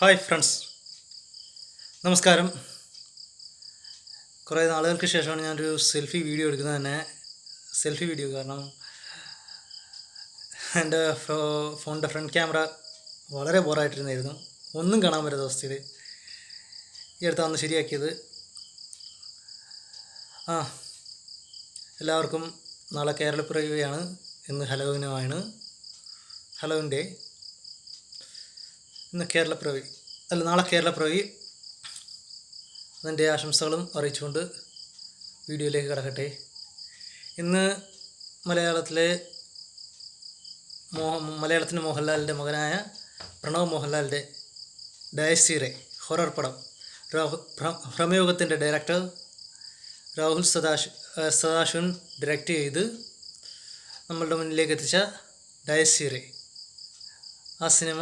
Hi friends. നമസ്കാരം. കുറേ നാളുകൾക്ക് ശേഷമാണ് ഞാനൊരു സെൽഫി വീഡിയോ എടുക്കുന്നത് തന്നെ. സെൽഫി വീഡിയോ കാരണം എന്റെ ഫോണിന്റെ ഫ്രണ്ട് ക്യാമറ വളരെ ബോറായിട്ടിരുന്നായിരുന്നു. ഒന്നും കാണാൻ പറ്റാത്ത അവസ്ഥയിൽ ഈ അടുത്താണ് ശരിയാക്കിയത്. ആ എല്ലാവർക്കും നാളെ കേരളപ്പിറവിയാണ് ഇന്ന് ഹലോവിനുമാണ്. ഹലോവിൻ ഡേ ഇന്ന് കേരളപ്പിറവി അല്ല നാളെ കേരളപ്പിറവി അതിന്റെ ആശംസകളും അറിയിച്ചുകൊണ്ട് വീഡിയോയിലേക്ക് കടക്കട്ടെ. ഇന്ന് മലയാളത്തിലെ മോഹ മലയാളത്തിന്റെ മോഹൻലാലിന്റെ മകനായ പ്രണവ് മോഹൻലാലിന്റെ ഡയസീറെ ഹൊറർ പടം. ഭ്രമയോഗത്തിന്റെ ഡയറക്ടർ രാഹുൽ സദാശ് സദാശിവൻ ഡയറക്റ്റ് ചെയ്ത് നമ്മളുടെ മുന്നിലേക്ക് എത്തിച്ച ഡയസീറെ ആ സിനിമ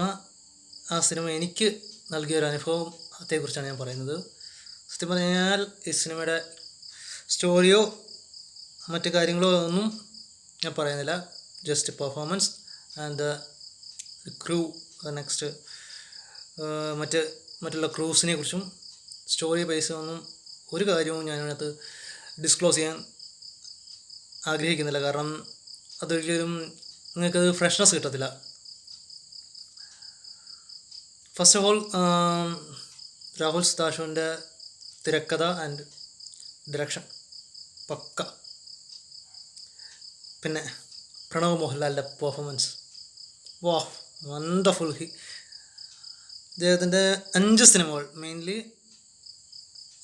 ആ സിനിമ എനിക്ക് നൽകിയ ഒരു അനുഭവം അതേക്കുറിച്ചാണ് ഞാൻ പറയുന്നത്. സത്യം പറഞ്ഞാൽ ഈ സിനിമയുടെ സ്റ്റോറിയോ മറ്റു കാര്യങ്ങളോ ഒന്നും ഞാൻ പറയുന്നില്ല. Just performance and crew next മറ്റ് മറ്റുള്ള ക്രൂസിനെ കുറിച്ചും സ്റ്റോറി ബേസ് ഒന്നും ഒരു കാര്യവും ഞാനതിനകത്ത് ഡിസ്ക്ലോസ് ചെയ്യാൻ ആഗ്രഹിക്കുന്നില്ല. കാരണം അതൊരിക്കലും നിങ്ങൾക്കത് ഫ്രഷ്നെസ് കിട്ടത്തില്ല. ഫസ്റ്റ് ഓഫ് ഓൾ രാഹുൽ സുധാഷുവിന്റെ തിരക്കഥ ആൻഡ് ഡിറക്ഷൻ പക്ക. പിന്നെ പ്രണവ് മോഹൻലാലിന്റെ പെർഫോമൻസ് വാ വണ്ടർഫുൾ ഹി അദ്ദേഹത്തിന്റെ അഞ്ച് സിനിമകൾ മെയിൻലി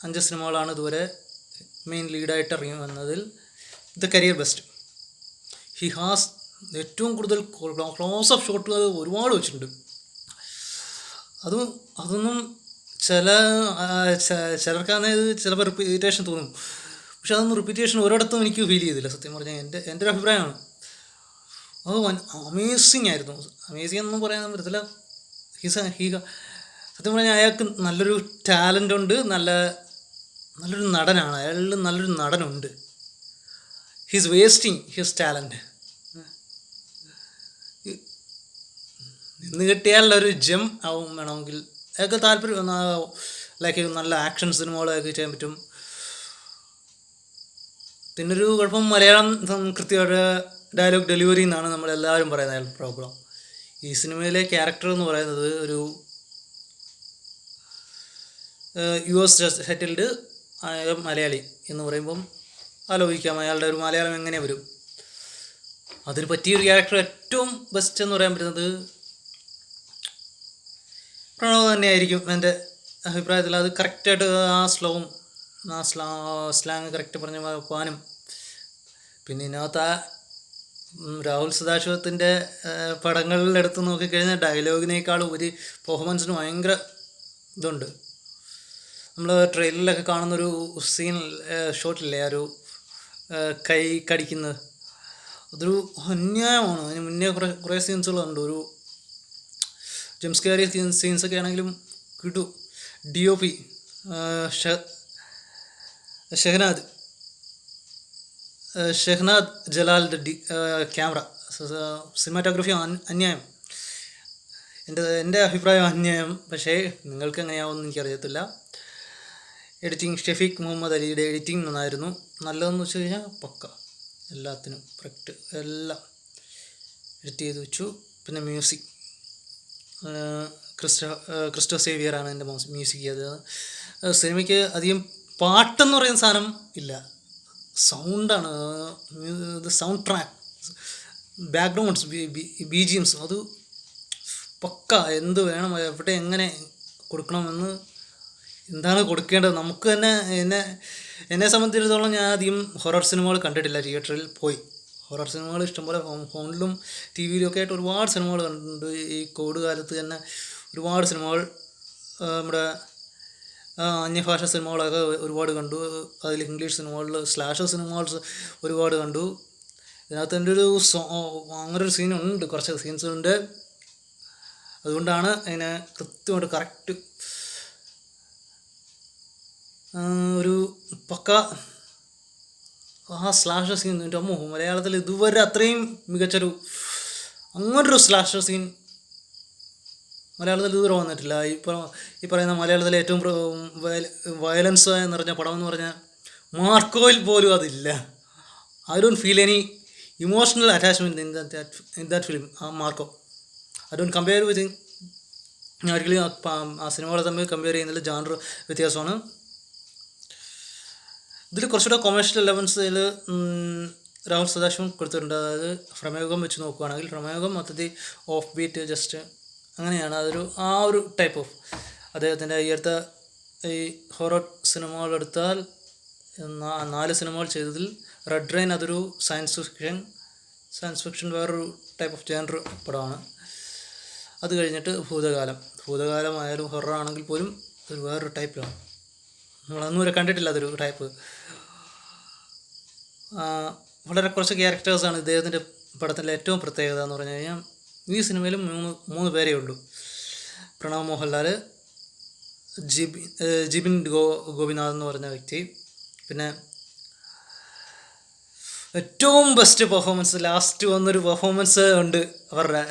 അഞ്ച് സിനിമകളാണ് ഇതുവരെ മെയിൻ ലീഡായിട്ട് ഇറങ്ങി വന്നതിൽ the career best he has ഏറ്റവും കൂടുതൽ ക്ലോസ് അപ്പ് ഷോട്ടുകൾ ഒരുപാട് വെച്ചിട്ടുണ്ട്. അത് അതൊന്നും ചില ചിലർക്കാണെങ്കിൽ ചിലപ്പോൾ റിപ്പീറ്റേഷൻ തോന്നും. പക്ഷെ അതൊന്നും റിപ്പീറ്റേഷൻ ഒരിടത്തും എനിക്ക് ഫീൽ ചെയ്തില്ല സത്യം പറഞ്ഞാൽ. എന്റെ എന്റെ ഒരു അഭിപ്രായമാണ്. അത് അമേസിങ് ആയിരുന്നു. അമേസിങ് എന്നൊന്നും പറയാൻ പറ്റത്തില്ല. ഹീസ് ഹീ സത്യം പറഞ്ഞാൽ അയാൾക്ക് നല്ലൊരു ടാലന്റ് ഉണ്ട് നല്ല നല്ലൊരു നടനാണ്. അയാളിൽ നല്ലൊരു നടനുണ്ട്. ഹീസ് വേസ്റ്റിങ് ഹിസ് ടാലന്റ് നിന്ന് കിട്ടിയാലുള്ള ഒരു ജം ആവും വേണമെങ്കിൽ. അതൊക്കെ താല്പര്യം ലൈക്ക് നല്ല ആക്ഷൻ സിനിമകളൊക്കെ ചെയ്യാൻ പറ്റും. പിന്നൊരു കുഴപ്പം മലയാളം കൃത്യമായിട്ട് ഡയലോഗ് ഡെലിവറി എന്നാണ് നമ്മളെല്ലാവരും പറയുന്നത് പ്രോബ്ലം ഈ സിനിമയിലെ ക്യാരക്ടർ എന്ന് പറയുന്നത് ഒരു യു എസ് സെറ്റിൽഡ് മലയാളി എന്ന് പറയുമ്പം ആലോചിക്കാം അയാളുടെ ഒരു മലയാളം എങ്ങനെ വരും. അതിന് പറ്റിയൊരു ക്യാരക്ടർ ഏറ്റവും ബെസ്റ്റ് എന്ന് പറയാൻ പറ്റുന്നത് പ്രണവ് തന്നെയായിരിക്കും എന്റെ അഭിപ്രായത്തിൽ. അത് കറക്റ്റായിട്ട് ആ സ്ലോവും ആ സ്ലാ സ്ലാങ് കറക്റ്റ് പറഞ്ഞ പോകാനും പിന്നെ ഇതിനകത്ത് ആ രാഹുൽ സദാശിവത്തിന്റെ പടങ്ങളിലെടുത്ത് നോക്കിക്കഴിഞ്ഞാൽ ഡയലോഗിനേക്കാൾ ഒരു പെർഫോമൻസിന് ഭയങ്കര ഇതുണ്ട്. നമ്മൾ ട്രെയിലറിലൊക്കെ കാണുന്നൊരു സീൻ ഷോട്ടില്ലേ ആ ഒരു കൈ കടിക്കുന്നത്. അതൊരു അന്യായമാണ്. അതിന് മുന്നേ കുറേ കുറേ സീൻസുകളുണ്ട് ഒരു ജെംസ് സീൻസൊക്കെ ആണെങ്കിലും കിട്ടു D O P Shehnad. Shehnad ജലാലിന്റെ the camera. Cinematography അന്യായം. എന്റെ എന്റെ അഭിപ്രായം അന്യായം. പക്ഷേ നിങ്ങൾക്ക് എങ്ങനെയാവുമെന്ന് എനിക്കറിയത്തില്ല. എഡിറ്റിംഗ് ഷെഫീഖ് മുഹമ്മദ് അലിയുടെ എഡിറ്റിംഗ് നന്നായിരുന്നു. നല്ലതെന്ന് വെച്ച് കഴിഞ്ഞാൽ പക്ക. എല്ലാത്തിനും കറക്റ്റ് എല്ലാം. എഡിറ്റ് ചെയ്ത് വെച്ചു. പിന്നെ മ്യൂസിക്. ക്രിസ്റ്റോ ക്രിസ്റ്റോ സേവിയറാണ് എന്റെ മ്യൂസിക് ഏഹ് സിനിമയ്ക്ക് അധികം പാട്ടെന്ന് പറയുന്ന സാധനം ഇല്ല. സൗണ്ടാണ് sound track. Backgrounds B G Ms അത് പക്ക എന്ത് വേണം എവിടെ എങ്ങനെ കൊടുക്കണമെന്ന് എന്താണ് കൊടുക്കേണ്ടത്? നമുക്ക് തന്നെ എന്നെ എന്നെ സംബന്ധിച്ചിടത്തോളം ഞാൻ അധികം ഹൊറർ സിനിമകൾ കണ്ടിട്ടില്ല തിയേറ്ററിൽ പോയി. ഹൊറർ സിനിമകൾ ഇഷ്ടംപോലെ ഫോണിലും ടി വിയിലും ഒക്കെ ആയിട്ട് ഒരുപാട് സിനിമകൾ കണ്ടിട്ടുണ്ട്. ഈ കോവിഡ് കാലത്ത് തന്നെ ഒരുപാട് സിനിമകൾ നമ്മുടെ അന്യഭാഷ സിനിമകളൊക്കെ ഒരുപാട് കണ്ടു. അതിൽ ഇംഗ്ലീഷ് സിനിമകളിൽ സ്ലാഷർ സിനിമകൾ ഒരുപാട് കണ്ടു. ഇതിനകത്ത് എന്റെ ഒരു അങ്ങനെ ഒരു സീനുണ്ട് കുറച്ച് സീൻസ് ഉണ്ട്. അതുകൊണ്ടാണ് അതിനെ കൃത്യമായിട്ട് കറക്റ്റ് ഒരു പക്ക ആ സ്ലാഷർ സീൻ എന്റെ അമ്മ മലയാളത്തിൽ ഇതുവരെ അത്രയും മികച്ചൊരു അങ്ങനൊരു സ്ലാഷർ സീൻ മലയാളത്തിൽ ഇതുവരെ വന്നിട്ടില്ല. ഇപ്പോൾ ഈ പറയുന്ന മലയാളത്തിലെ ഏറ്റവും വയലൻസ് നിറഞ്ഞ പടം എന്ന് പറഞ്ഞാൽ മാർക്കോയിൽ പോലും അതില്ല. I don't feel any emotional attachment in that in that film ആ Marco. I don't compare with ഞാൻ ഒരിക്കലും ആ സിനിമകളെ തമ്മിൽ കമ്പയർ ചെയ്യുന്നതിൽ ജാനർ വ്യത്യാസമാണ്. ഇതിൽ കുറച്ചുകൂടെ കൊമേഴ്ഷ്യൽ എലവൻസിൽ രാഹുൽ സദാശിവം കൊടുത്തിട്ടുണ്ട്. അതായത് പ്രമേയുഗം വെച്ച് നോക്കുകയാണെങ്കിൽ പ്രമേയുഗം മൊത്തത്തിൽ ഓഫ് ബീറ്റ് ജസ്റ്റ് അങ്ങനെയാണ്. അതൊരു ആ ഒരു ടൈപ്പ് ഓഫ് അദ്ദേഹത്തിന്റെ ഈ അടുത്ത ഈ ഹൊറർ സിനിമകളെടുത്താൽ നാല് സിനിമകൾ ചെയ്തതിൽ റെഡ് റെയിൻ അതൊരു സയൻസ് ഫിക്ഷൻ സയൻസ് ഫിക്ഷൻ വേറൊരു ടൈപ്പ് ഓഫ് ജാനർ പടമാണ്. അത് കഴിഞ്ഞിട്ട് ഭൂതകാലം. ഭൂതകാലമായാലും ഹൊറർ ആണെങ്കിൽ പോലും ഒരു വേറൊരു ടൈപ്പിലാണ് നമ്മളൊന്നും വരെ കണ്ടിട്ടില്ല അതൊരു ടൈപ്പ് വളരെ കുറച്ച് ക്യാരക്ടേഴ്സാണ് ഇദ്ദേഹത്തിന്റെ പടത്തിലെ ഏറ്റവും പ്രത്യേകത എന്ന് പറഞ്ഞു കഴിഞ്ഞാൽ ഈ സിനിമയിൽ മൂന്ന് മൂന്ന് പേരേ ഉള്ളൂ. പ്രണവ് മോഹൻലാൽ ജിബി ജിബിൻ ഗോ ഗോപിനാഥ് എന്ന് പറഞ്ഞ വ്യക്തി. പിന്നെ ഏറ്റവും ബെസ്റ്റ് പെർഫോമൻസ് ലാസ്റ്റ് വന്നൊരു പെർഫോമൻസ് ഉണ്ട് അവരുടെ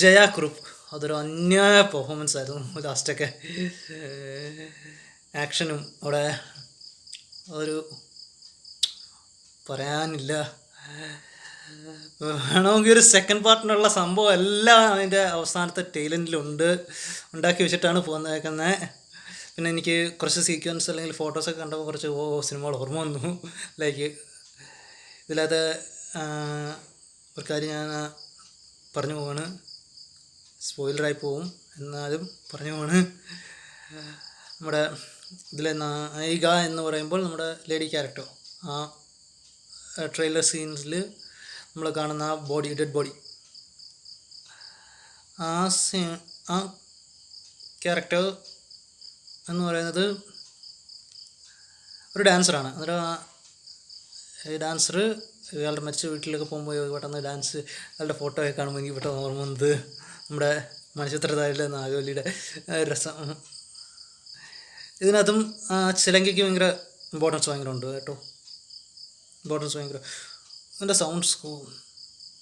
ജയ കുറുപ്പ്. അതൊരു അന്യായ പെർഫോമൻസ് ആയിരുന്നു ലാസ്റ്റൊക്കെ ആക്ഷനും അവിടെ ഒരു പറയാനില്ല. വേണമെങ്കിൽ ഒരു സെക്കൻഡ് പാർട്ടിനുള്ള സംഭവം എല്ലാം അതിന്റെ അവസാനത്തെ ടൈലന്റിലുണ്ട് ഉണ്ടാക്കി വെച്ചിട്ടാണ് പോകുന്നേക്കുന്നത് പിന്നെ എനിക്ക് കുറച്ച് സീക്വൻസ് അല്ലെങ്കിൽ ഫോട്ടോസൊക്കെ കണ്ടപ്പോൾ കുറച്ച് ഓ സിനിമകൾ ഓർമ്മ വന്നു. ലൈക്ക് ഇതിലകത്ത് ഒരു കാര്യം ഞാൻ പറഞ്ഞു പോവാണ്. സ്പോയിലറായി പോവും. എന്നാലും പറഞ്ഞു പോവാണ്. നമ്മുടെ ഇതിലെ നായിക എന്ന് പറയുമ്പോൾ നമ്മുടെ ലേഡി ക്യാരക്ടർ. ആ ട്രെയിലർ സീൻസിൽ നമ്മൾ കാണുന്ന ആ ബോഡി ഡെഡ് ബോഡി. ആ സീ ആ ക്യാരക്ടർ എന്ന് പറയുന്നത് ഒരു ഡാൻസറാണ്. അന്നേരം ആ ഡാൻസർ ഇയാളുടെ മരിച്ച വീട്ടിലൊക്കെ പോകുമ്പോൾ പെട്ടെന്ന് ഡാൻസ് അയാളുടെ ഫോട്ടോ ഒക്കെ കാണുമ്പോൾ എനിക്ക് പെട്ടെന്ന് ഓർമ്മ വന്നത് നമ്മുടെ മനുഷ്യത്രതായിട്ടുള്ള നാഗവല്ലിയുടെ രസം. ഇതിനകത്തും ചിലങ്കയ്ക്ക് ഭയങ്കര ഇമ്പോർട്ടൻസ് ഭയങ്കര ഉണ്ട് കേട്ടോ. ഇമ്പോർട്ടൻസ് ഭയങ്കര. അതിന്റെ സൗണ്ട്സ്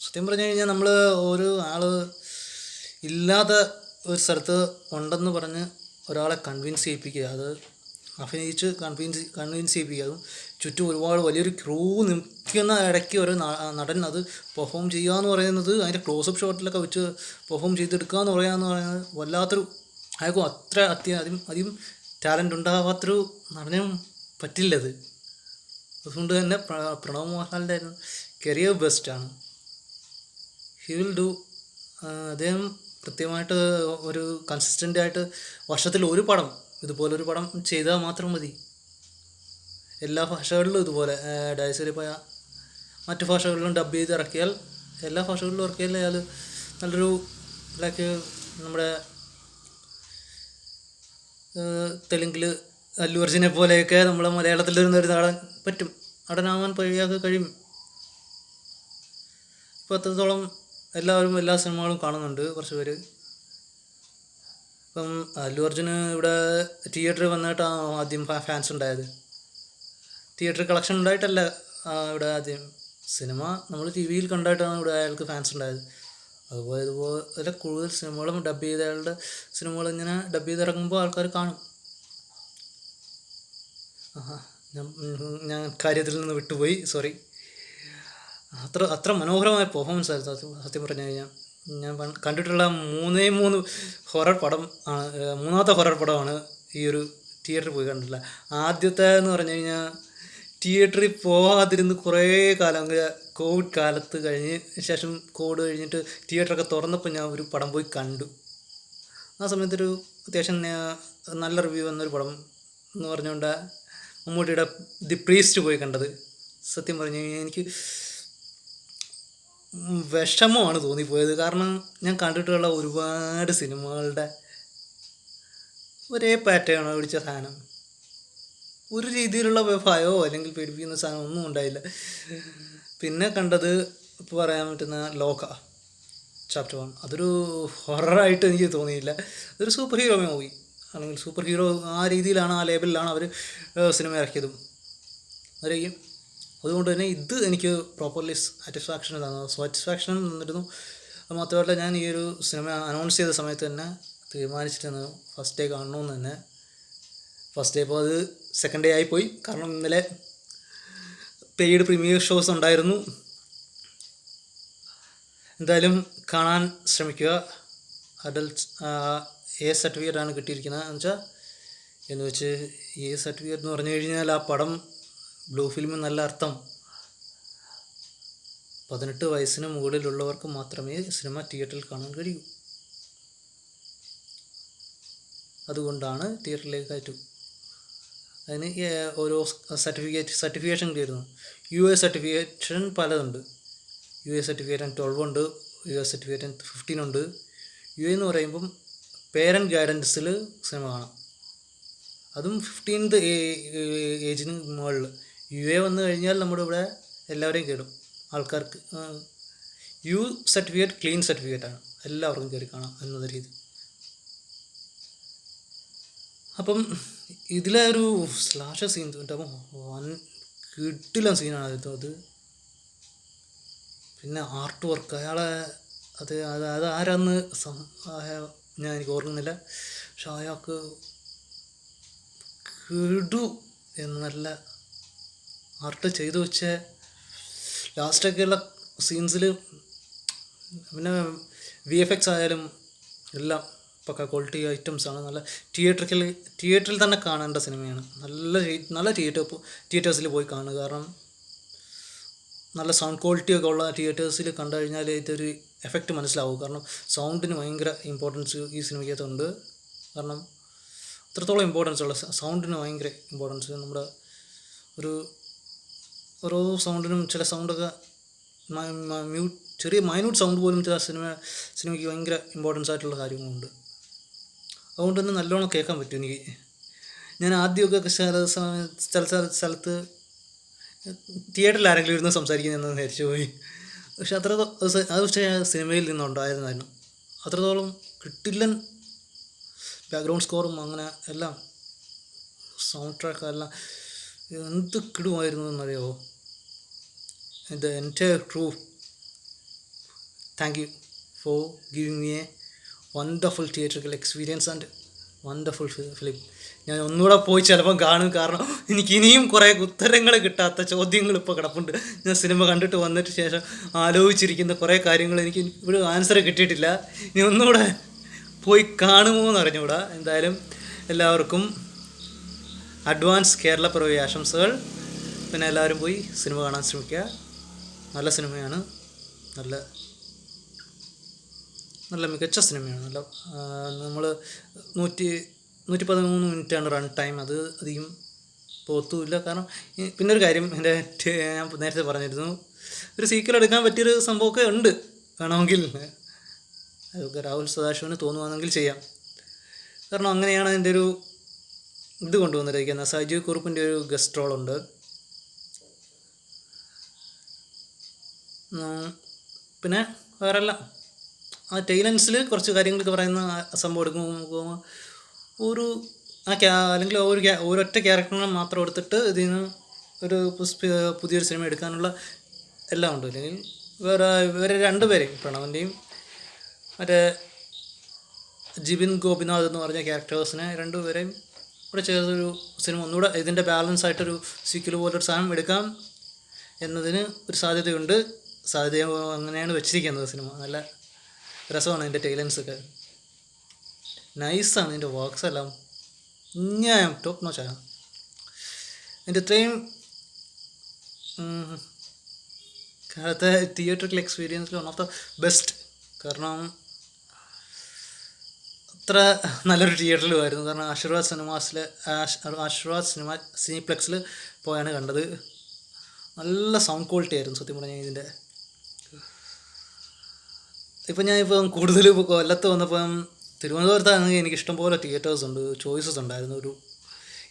സത്യം പറഞ്ഞു കഴിഞ്ഞാൽ നമ്മൾ ഒരു ആൾ ഇല്ലാത്ത ഒരു സ്ഥലത്ത് ഉണ്ടെന്ന് പറഞ്ഞ് ഒരാളെ കൺവിൻസ് ചെയ്യിപ്പിക്കുക. അത് അഭിനയിച്ച് കൺവിൻസ് കൺവിൻസ് ചെയ്യിപ്പിക്കുക. അതും ചുറ്റും ഒരുപാട് വലിയൊരു ക്രൂ നിൽക്കുന്ന ഇടയ്ക്ക് ഒരു നടൻ അത് പെർഫോം ചെയ്യുക എന്ന് പറയുന്നത് അതിന്റെ ക്ലോസപ്പ് ഷോട്ടിലൊക്കെ വെച്ച് പെർഫോം ചെയ്തെടുക്കുക എന്ന് പറയുക എന്ന് പറയുന്നത് വല്ലാത്തൊരു അയാൾക്കും അത്ര അത്യാദ്യം അധികം ടാലന്റ് ഉണ്ടാവാത്തൊരു നടനും പറ്റില്ലത്. അതുകൊണ്ട് തന്നെ പ്ര- പ്രണവ് മോഹൻലാലിന്റെ കരിയർ ബെസ്റ്റാണ് ഹി വിൽ ഡു അദ്ദേഹം കൃത്യമായിട്ട് ഒരു കൺസിസ്റ്റന്റ് ആയിട്ട് വർഷത്തിൽ ഒരു പടം ഇതുപോലൊരു പടം ചെയ്താൽ മാത്രം മതി. എല്ലാ ഭാഷകളിലും ഇതുപോലെ ഡയസറി പോയ മറ്റു ഭാഷകളിലും ഡബ് ചെയ്ത് ഇറക്കിയാൽ എല്ലാ ഭാഷകളിലും ഇറക്കിയാൽ അയാൾ നല്ലൊരു ലൈക്ക് നമ്മുടെ തെലുങ്കിൽ അല്ലു അർജുനെ പോലെയൊക്കെ നമ്മളെ മലയാളത്തിൽ വരുന്ന ഒരു നടൻ പറ്റും. നടനാവാൻ പഴിയാതെ കഴിയും. ഇപ്പോൾ അത്രത്തോളം എല്ലാവരും എല്ലാ സിനിമകളും കാണുന്നുണ്ട് കുറച്ച് പേര്. ഇപ്പം അല്ലു അർജുന് ഇവിടെ തിയേറ്ററിൽ വന്നിട്ടാണ് ആദ്യം ഫാൻസ് ഉണ്ടായത്. തിയേറ്റർ കളക്ഷൻ ഉണ്ടായിട്ടല്ല ഇവിടെ ആദ്യം. സിനിമ നമ്മൾ ടി വിയിൽ കണ്ടായിട്ടാണ് ഇവിടെ അയാൾക്ക് ഫാൻസ് ഉണ്ടായത്. അതുപോലെ ഇതുപോലെ കൂടുതൽ സിനിമകളും ഡബ് ചെയ്ത അയാളുടെ സിനിമകൾ ഇങ്ങനെ ഡബ് ചെയ്തിറങ്ങുമ്പോൾ ആൾക്കാർ കാണും. ഞാൻ ഞാൻ കാര്യത്തിൽ നിന്ന് വിട്ടുപോയി സോറി അത്ര അത്ര മനോഹരമായ പെർഫോമൻസ് ആയിരുന്നു സത്യം പറഞ്ഞു കഴിഞ്ഞാൽ ഞാൻ കണ്ടിട്ടുള്ള മൂന്നേ മൂന്ന് ഹൊറർ പടം മൂന്നാമത്തെ ഹൊറർ പടമാണ് ഈ ഒരു തിയേറ്ററിൽ പോയി കണ്ടിട്ടില്ല ആദ്യത്തെ എന്ന് പറഞ്ഞു കഴിഞ്ഞാൽ തിയേറ്ററിൽ പോകാതിരുന്ന് കുറേ കാലം കോവിഡ് കാലത്ത് കഴിഞ്ഞ് ശേഷം കോവിഡ് കഴിഞ്ഞിട്ട് തിയേറ്ററൊക്കെ തുറന്നപ്പോൾ ഞാൻ ഒരു പടം പോയി കണ്ടു. ആ സമയത്തൊരു അത്യാവശ്യം നല്ല റിവ്യൂ വന്നൊരു പടം എന്ന് പറഞ്ഞുകൊണ്ട് മമ്മൂട്ടിയുടെ ദി പ്രീസ്റ്റ് പോയി കണ്ടത്. സത്യം പറഞ്ഞു കഴിഞ്ഞാൽ എനിക്ക് വിഷമമാണ് തോന്നിപ്പോയത്. കാരണം ഞാൻ കണ്ടിട്ടുള്ള ഒരുപാട് സിനിമകളുടെ ഒരേ പാറ്റേണോ പിടിച്ച സാധനം. ഒരു രീതിയിലുള്ള ഭയോ അല്ലെങ്കിൽ പേടിപ്പിക്കുന്ന സാധനം ഒന്നും ഉണ്ടായില്ല. പിന്നെ കണ്ടത് ഇപ്പോൾ പറയാൻ പറ്റുന്ന ലോക ചാപ്റ്റർ വൺ അതൊരു ഹൊററായിട്ട് എനിക്ക് തോന്നിയില്ല. അതൊരു സൂപ്പർ ഹീറോ മൂവി അല്ലെങ്കിൽ സൂപ്പർ ഹീറോ ആ രീതിയിലാണ് ആ ലേബലിലാണ് അവർ സിനിമ ഇറക്കിയതും. അതായിരിക്കും. അതുകൊണ്ട് തന്നെ ഇത് എനിക്ക് പ്രോപ്പർലി സാറ്റിസ്ഫാക്ഷൻ തന്നു. സാറ്റിസ്ഫാക്ഷൻ തന്നിരുന്നു മാത്രമല്ല ഞാൻ ഈ ഒരു സിനിമ അനൗൺസ് ചെയ്ത സമയത്ത് തന്നെ തീരുമാനിച്ചിട്ടുണ്ട് ഫസ്റ്റ് ഡേ കാണണമെന്ന് തന്നെ. ഫസ്റ്റ് ഡേ ഇപ്പോൾ അത് സെക്കൻഡ് ഡേ ആയിപ്പോയി കാരണം ഇന്നലെ പെയ്ഡ് പ്രീമിയർ ഷോസ് ഉണ്ടായിരുന്നു. എന്തായാലും കാണാൻ ശ്രമിക്കുക. അഡൽട്ട് എ സർട്ടിഫിക്കറ്റ് ആണ് കിട്ടിയിരിക്കുന്നത്. എന്ന് വെച്ചാൽ എന്ന് വെച്ച് എ സർട്ടിഫിക്കറ്റ് എന്ന് പറഞ്ഞു കഴിഞ്ഞാൽ ആ പടം ബ്ലൂ ഫിലിം നല്ല അർത്ഥം. പതിനെട്ട് വയസ്സിന് മുകളിലുള്ളവർക്ക് മാത്രമേ സിനിമ തിയേറ്ററിൽ കാണാൻ കഴിയൂ. അതുകൊണ്ടാണ് തിയേറ്ററിലേക്ക് കയറ്റു. അതിന് ഓരോ സർട്ടിഫിക്കറ്റ് സർട്ടിഫിക്കേഷൻ കിട്ടിയിരുന്നു. യു എ സർട്ടിഫിക്കേഷൻ പലതുണ്ട്. യു എ സർട്ടിഫിക്കറ്റ് ട്വൽവ് ഉണ്ട് യു എസ് സർട്ടിഫിക്കറ്റ് ഫിഫ്റ്റീൻ ഉണ്ട്. യു എന്ന് പറയുമ്പം പേരന്റ് ഗൈഡൻസിൽ സിനിമ കാണാം. അതും ഫിഫ്റ്റീൻത് ഏജിന് മുകളിൽ യു എ വന്നു കഴിഞ്ഞാൽ നമ്മുടെ ഇവിടെ എല്ലാവരെയും കയറും ആൾക്കാർക്ക് യു സർട്ടിഫിക്കറ്റ് ക്ലീൻ സർട്ടിഫിക്കറ്റാണ് എല്ലാവർക്കും കയറി കാണാം എന്നുള്ള രീതി. അപ്പം ഇതിലെ ഒരു സ്ലാഷ സീൻ അപ്പം വൻ കിട്ടില്ല സീനാണ് അത് അത്. പിന്നെ ആർട്ട് വർക്ക് അയാളെ അത് അത് അത് ആരാന്ന് സം ഞാൻ എനിക്ക് ഓർക്കുന്നില്ല. പക്ഷെ അയാൾക്ക് കിടു എന്ന് നല്ല ആർട്ട് ചെയ്തു വെച്ച ലാസ്റ്റൊക്കെയുള്ള സീൻസിൽ പിന്നെ വി എഫ് എക്സ് ആയാലും എല്ലാം പക്ക ക്വാളിറ്റി ഐറ്റംസ് ആണ്. നല്ല തിയേറ്ററിൽ തിയേറ്ററിൽ തന്നെ കാണേണ്ട സിനിമയാണ് നല്ല നല്ല തിയേറ്റർ തിയേറ്റേഴ്സിൽ പോയി കാണുക. കാരണം നല്ല സൗണ്ട് ക്വാളിറ്റി ഒക്കെ ഉള്ള തിയേറ്റേഴ്സിൽ കണ്ടു കഴിഞ്ഞാൽ ഇതൊരു എഫക്റ്റ് മനസ്സിലാവും. കാരണം സൗണ്ടിന് ഭയങ്കര ഇമ്പോർട്ടൻസ് ഈ സിനിമയ്ക്കകത്തുണ്ട് കാരണം അത്രത്തോളം ഇമ്പോർട്ടൻസ് ഉള്ള സൗണ്ടിന് ഭയങ്കര ഇമ്പോർട്ടൻസ് നമ്മുടെ ഒരു ഓരോ സൗണ്ടിനും ചില സൗണ്ടൊക്കെ മ്യൂട്ട് ചെറിയ മൈന്യൂട്ട് സൗണ്ട് പോലും ചില സിനിമ സിനിമയ്ക്ക് ഭയങ്കര ഇമ്പോർട്ടൻസ് ആയിട്ടുള്ള കാര്യങ്ങളുണ്ട്. അതുകൊണ്ട് തന്നെ നല്ലോണം കേൾക്കാൻ പറ്റും എനിക്ക്. ഞാൻ ആദ്യമൊക്കെ ചില സ്ഥല- സ്ഥലത്ത് തിയേറ്ററിൽ ആരെങ്കിലും ഇരുന്ന് സംസാരിക്കുന്നതെന്ന് ധരിച്ചു പോയി. പക്ഷെ അത്ര അത് പക്ഷേ സിനിമയിൽ നിന്നുണ്ടായിരുന്നായിരുന്നു. അത്രത്തോളം കിട്ടില്ലൻ ബാക്ക്ഗ്രൗണ്ട് സ്കോറും അങ്ങനെ എല്ലാം സൗണ്ട് ട്രാക്ക് എല്ലാം എന്ത് കിടുമായിരുന്നു എന്നറിയാമോ ഇത് എന്റെ true thank you for giving me a wonderful theatrical experience and wonderful film ഞാൻ ഒന്നുകൂടെ പോയി ചിലപ്പം കാണും. കാരണം എനിക്ക് ഇനിയും കുറേ ഉത്തരങ്ങൾ കിട്ടാത്ത ചോദ്യങ്ങൾ ഇപ്പോൾ കിടപ്പുണ്ട്. ഞാൻ സിനിമ കണ്ടിട്ട് വന്നിട്ട് ശേഷം ആലോചിച്ചിരിക്കുന്ന കുറേ കാര്യങ്ങൾ എനിക്ക് ഇവിടെ ആൻസർ കിട്ടിയിട്ടില്ല. ഇനി ഒന്നുകൂടെ പോയി കാണുമോ എന്ന് അറിഞ്ഞുകൂടാ. എന്തായാലും എല്ലാവർക്കും അഡ്വാൻസ് കേരള പിറവി ആശംസകൾ. പിന്നെ എല്ലാവരും പോയി സിനിമ കാണാൻ ശ്രമിക്കുക. നല്ല സിനിമയാണ്. നല്ല നല്ല മികച്ച സിനിമയാണ്. നല്ല നമ്മൾ നൂറ്റി നൂറ്റി പതിമൂന്ന് മിനിറ്റാണ് റൺ ടൈം. അത് അധികം പോത്തുമില്ല കാരണം പിന്നെ ഒരു കാര്യം എന്റെ ഞാൻ നേരത്തെ പറഞ്ഞിരുന്നു. ഒരു സീക്വൽ എടുക്കാൻ പറ്റിയൊരു സംഭവമൊക്കെ ഉണ്ട്. വേണമെങ്കിൽ അതൊക്കെ രാഹുൽ സദാശിവന് തോന്നുവാണെങ്കിൽ ചെയ്യാം. കാരണം അങ്ങനെയാണ് അതിന്റെ ഒരു ഇത് കൊണ്ടുവന്നിരിക്കുന്നത്. സജീവ് കുറുപ്പിന്റെ ഒരു ഗസ്റ്റ് റോളുണ്ട് പിന്നെ വേറെല്ലാം. ആ ടൈലൻസിൽ കുറച്ച് കാര്യങ്ങളൊക്കെ പറയുന്ന സംഭവം എടുക്കുമ്പോൾ ഒരു ആ ക്യാ അല്ലെങ്കിൽ ഒരു ഒരൊറ്റ ക്യാരക്ടറിനെ മാത്രം എടുത്തിട്ട് ഇതിൽ നിന്ന് ഒരു പുതിയൊരു സിനിമ എടുക്കാനുള്ള എല്ലാം ഉണ്ട്. അല്ലെങ്കിൽ വേറെ വേറെ രണ്ട് പേരെ പ്രണവന്റെയും മറ്റേ ജിബിൻ ഗോപിനാഥ് എന്ന് പറഞ്ഞ ക്യാരക്ടേഴ്സിനെ രണ്ടുപേരെയും കൂടെ ചേർത്തൊരു സിനിമ ഒന്നുകൂടെ ഇതിന്റെ ബാലൻസ് ആയിട്ടൊരു സീക്വൽ പോലൊരു സാധനം എടുക്കാം എന്നതിന് ഒരു സാധ്യതയുണ്ട്. സാധ്യത അങ്ങനെയാണ് വെച്ചിരിക്കുന്നത് സിനിമ. നല്ല രസമാണ് ഇതിന്റെ ടൈലൻസ് ഒക്കെ. നൈസാണ് ഇതിന്റെ വർക്ക്സ് എല്ലാം. ഞാൻ ടോപ്പ് നോച്ചാണ് അതിന്റെ ഇത്രയും കാലത്തെ തിയേറ്ററിക്കൽ എക്സ്പീരിയൻസിൽ വൺ ഓഫ് ദ ബെസ്റ്റ് കാരണം അത്ര നല്ലൊരു തിയേറ്ററിൽ വരുന്നു കാരണം ആശീർവാദ് സിനിമാസിൽ ആശീർവാദ് സിനിമ സിനിപ്ലെക്സിൽ പോയാണ് കണ്ടത്. നല്ല സൗണ്ട് ക്വാളിറ്റി ആയിരുന്നു സത്യം പറഞ്ഞാൽ ഇതിന്റെ. ഇപ്പം ഞാൻ ഇപ്പം കൂടുതൽ കൊല്ലത്ത് വന്നപ്പം തിരുവനന്തപുരത്താണെങ്കിൽ എനിക്ക് ഇഷ്ടംപോലെ തിയേറ്റേഴ്സ് ഉണ്ട് ചോയ്സസ് ഉണ്ടായിരുന്നു. ഒരു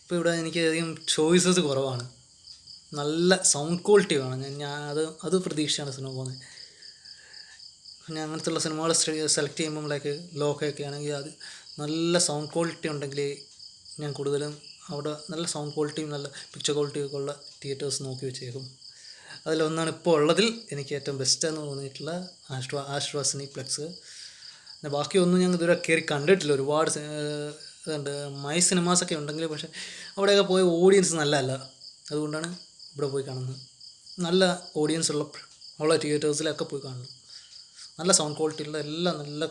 ഇപ്പോൾ ഇവിടെ എനിക്ക് അധികം ചോയ്സസ് കുറവാണ്. നല്ല സൗണ്ട് ക്വാളിറ്റി വേണം ഞാൻ ഞാൻ അത് അത് പ്രതീക്ഷിച്ചാണ് സിനിമ പോകുന്നത്. ഞാൻ അങ്ങനത്തുള്ള സിനിമകൾ സെലക്ട് ചെയ്യുമ്പോൾ ലൈക്ക് ലോക്കൊക്കെ ആണെങ്കിൽ അത് നല്ല സൗണ്ട് ക്വാളിറ്റി ഉണ്ടെങ്കിൽ ഞാൻ കൂടുതലും അവിടെ നല്ല സൗണ്ട് ക്വാളിറ്റിയും നല്ല പിക്ചർ ക്വാളിറ്റിയും ഒക്കെ ഉള്ള തിയേറ്റേഴ്സ് നോക്കി വെച്ചേക്കും. അതിലൊന്നാണ് ഇപ്പോൾ ഉള്ളതിൽ എനിക്ക് ഏറ്റവും ബെസ്റ്റ് എന്ന് തോന്നിയിട്ടുള്ള ആശ്വാ ആശ്വാസിനി പ്ലക്സ് പിന്നെ ബാക്കിയൊന്നും ഞങ്ങൾ ഇതുവരെ കയറി കണ്ടിട്ടില്ല. ഒരുപാട് ഇതുണ്ട്. മൈ സിനിമാസൊക്കെ ഉണ്ടെങ്കിൽ പക്ഷേ അവിടെയൊക്കെ പോയ ഓഡിയൻസ് നല്ലതല്ല. അതുകൊണ്ടാണ് ഇവിടെ പോയി കാണുന്നത്. നല്ല ഓഡിയൻസ് ഉള്ള ഉള്ള തിയേറ്റേഴ്സിലൊക്കെ പോയി കാണണം. നല്ല സൗണ്ട് ക്വാളിറ്റി ഉള്ള എല്ലാം നല്ല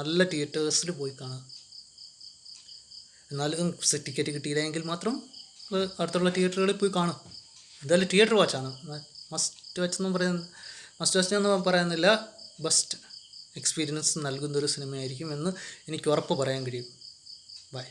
നല്ല തിയേറ്റേഴ്സിൽ പോയി കാണുക എന്നാലും ടിക്കറ്റ് കിട്ടിയില്ലെങ്കിൽ മാത്രം അടുത്തുള്ള തിയേറ്ററുകളിൽ പോയി കാണും. എന്തായാലും തിയേറ്റർ വാച്ചാണ് മസ്റ്റ് എന്ന് പറയുന്ന മസ്റ്റ് വാച്ച് എന്ന് പറയുന്നില്ല. ബെസ്റ്റ് എക്സ്പീരിയൻസ് നൽകുന്നൊരു സിനിമയായിരിക്കും എന്ന് എനിക്ക് ഉറപ്പ് പറയാൻ കഴിയും. ബൈ